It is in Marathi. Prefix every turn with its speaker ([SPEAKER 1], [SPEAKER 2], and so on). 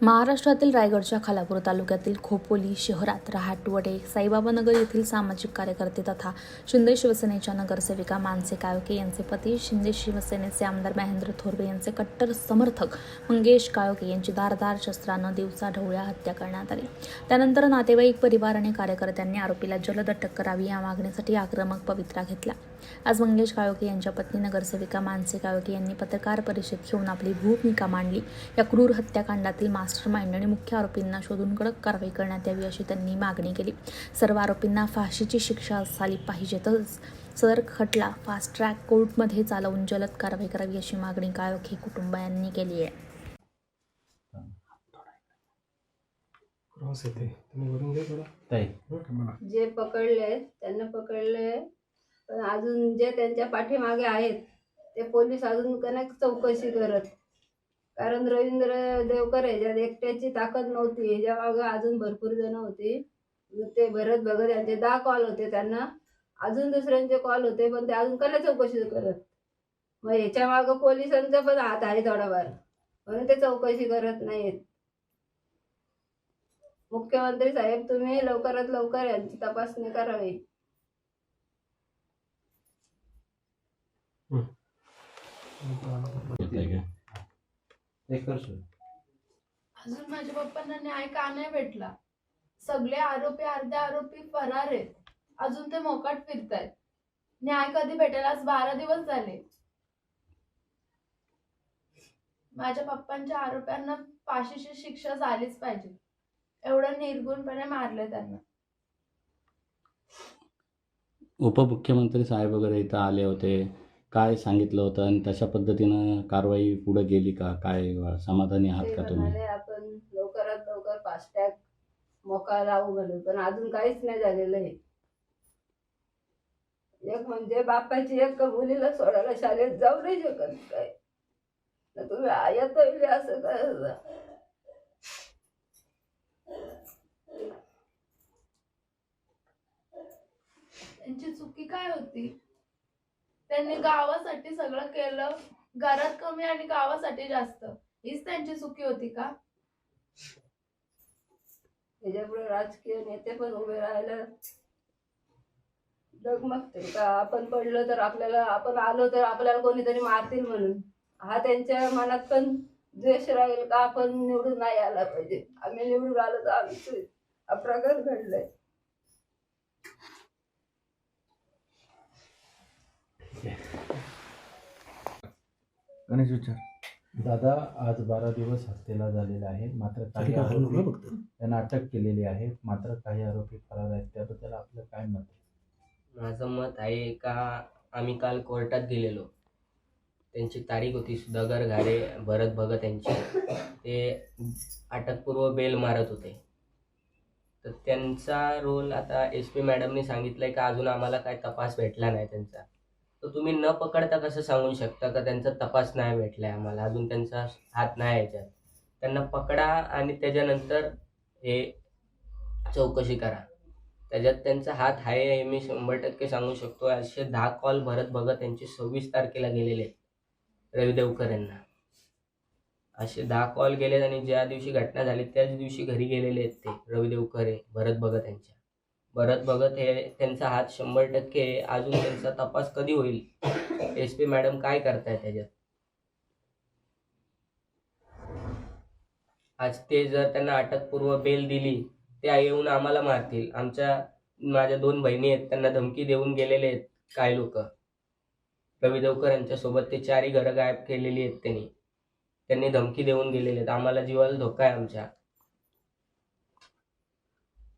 [SPEAKER 1] महाराष्ट्रातील रायगडच्या खालापूर तालुक्यातील खोपोली शहरात रहाटवडे साईबाबानगर येथील सामाजिक कार्यकर्ते तथा शिंदे शिवसेनेच्या नगरसेविका मानसे काळके यांचे पती शिंदे शिवसेनेचे आमदार महेंद्र थोरवे यांचे कट्टर समर्थक मंगेश काळके यांची धारदार शस्त्रानं दिवसा ढवळ्या हत्या करण्यात आली. त्यानंतर नातेवाईक परिवार आणि कार्यकर्त्यांनी आरोपीला जलद अटक करावी या मागणीसाठी आक्रमक पवित्रा घेतला. आज मंगेश काळोके यांच्या पत्नी नगरसेविका मानसे काळोखे यांनी पत्रकार परिषद घेऊन आपली भूमिका मांडली. या क्रूर हत्याकांडातील मास्टर माइंड आणि मुख्य आरोपींना शोधून कडक कारवाई करण्यात यावी अशी त्यांनी मागणी केली. सर्व आरोपींना फाशीची शिक्षा झाली पाहिजे. तसंच सदर खटला फास्ट ट्रॅक कोर्टमध्ये चालवून जलद कारवाई करावी अशी मागणी काळोखे कुटुंबायांनी केली आहे.
[SPEAKER 2] क्रॉस येते. तुम्ही वरून घ्या थोडा.
[SPEAKER 3] ताई.
[SPEAKER 2] मला.
[SPEAKER 4] जे पकडले त्यांना पकडले. पण अजून जे त्यांच्या पाठीमागे आहेत ते पोलीस अजून कनेक चौकशी करत. कारण रवींद्र देवकर ह्याच्यात एकट्याची ताकद नव्हती ह्याच्या मागं अजून भरपूर जण होती. ते भरत भगत यांचे दहा कॉल होते त्यांना. अजून दुसऱ्यांचे कॉल होते पण ते अजून कला चौकशी करत. मग ह्याच्या मागं पोलिसांचा पण हात आहे थोडाफार. म्हणून ते चौकशी करत नाहीत. मुख्यमंत्री साहेब तुम्ही लवकरात लवकर यांची तपासणी करावी.
[SPEAKER 3] येतंय करशील?
[SPEAKER 5] अजून माझ्या पप्पांना न्याय का नाही भेटला? सगळे आरोपी अर्धे आरोपी फरार आहेत. अजून ते मोकाट फिरतायत. न्याय कधी भेटेल? आज बारा दिवस झाले. माझ्या पप्पांच्या आरोप्यांना फाशीची शिक्षा झालीच पाहिजे. एवढं निर्गुणपणे मारले त्यांना.
[SPEAKER 3] उपमुख्यमंत्री साहेब वगैरे इथं आले होते. काय सांगितलं होतं आणि तशा पद्धतीनं कारवाई पुढे गेली का? काय समाधानी आहात का तुम्ही?
[SPEAKER 4] म्हणाले आपण लवकरात लवकर फास्टॅग मोका लावू म्हणून पण अजून काहीच नाही झालेलं आहे एक म्हणजे बापाची एक मुलीला सोडायला शाळेत जाऊ नाही शकत काय? तर तुम्ही आयत असं काय
[SPEAKER 5] त्यांची चुकी काय होती? त्यांनी गावासाठी सगळं केलं. घरात कमी आणि गावासाठी जास्त. हीच त्यांची चुकी होती का?
[SPEAKER 4] त्याच्यापुढे राजकीय नेते पण उभे राहायला डगमगते का आपण पडलो तर आपल्याला आपण आलो तर आपल्याला कोणीतरी मारतील म्हणून. हा त्यांच्या मनात पण द्वेष राहील का? आपण निवडून नाही आला पाहिजे. आम्ही निवडून आलो तर आमचं प्रगत घडलंय घडलाय.
[SPEAKER 2] गणेश विचार.
[SPEAKER 6] दादा आज बारा दिवस हत्येला झालेला आहे. मात्र काही आरोपी त्यांना अटक केलेली आहे मात्र काही आरोपी फरार आहेत. त्याबद्दल आपलं काय मत आहे?
[SPEAKER 7] माझं मत आहे का आम्ही काल कोर्टात गेलेलो. त्यांची तारीख होती सुधाकर घारे भरत भगत यांची. ते अटकपूर्व बेल मारत होते. तर त्यांचा रोल आता एस पी मॅडमनी सांगितलंय का अजून आम्हाला काय तपास भेटला नाही त्यांचा. तर तुम्ही न पकडता कसं सांगू शकता का? त्यांचा तपास नाही भेटलाय आम्हाला. अजून त्यांचा हात नाही याच्यात. त्यांना पकडा आणि त्याच्यानंतर हे चौकशी करा. त्याच्यात त्यांचा हात आहे हे मी शंभर टक्के सांगू शकतो. असे दहा कॉल भरत बघत त्यांचे सव्वीस तारखेला गेलेले आहेत. रवी देवकर यांना असे दहा कॉल गेलेत आणि ज्या दिवशी घटना झाली त्याच दिवशी घरी गेलेले आहेत ते रवी देवकर आहे भरत भगत यांच्या. भरत भगत हे त्यांचा हात शंभर टक्के अजून त्यांचा तपास कधी होईल? एस पी मॅडम काय करताय त्याच्यात? आज ते जर त्यांना अटकपूर्व बेल दिली त्या येऊन आम्हाला मारतील. आमच्या माझ्या दोन बहिणी आहेत त्यांना धमकी देऊन गेलेले आहेत काय लोक. रवी देवकर यांच्यासोबत ते चारही घरं गायब केलेली आहेत त्यांनी. त्यांनी धमकी देऊन गेलेले आहेत. आम्हाला जीवाला धोका आहे आमच्या.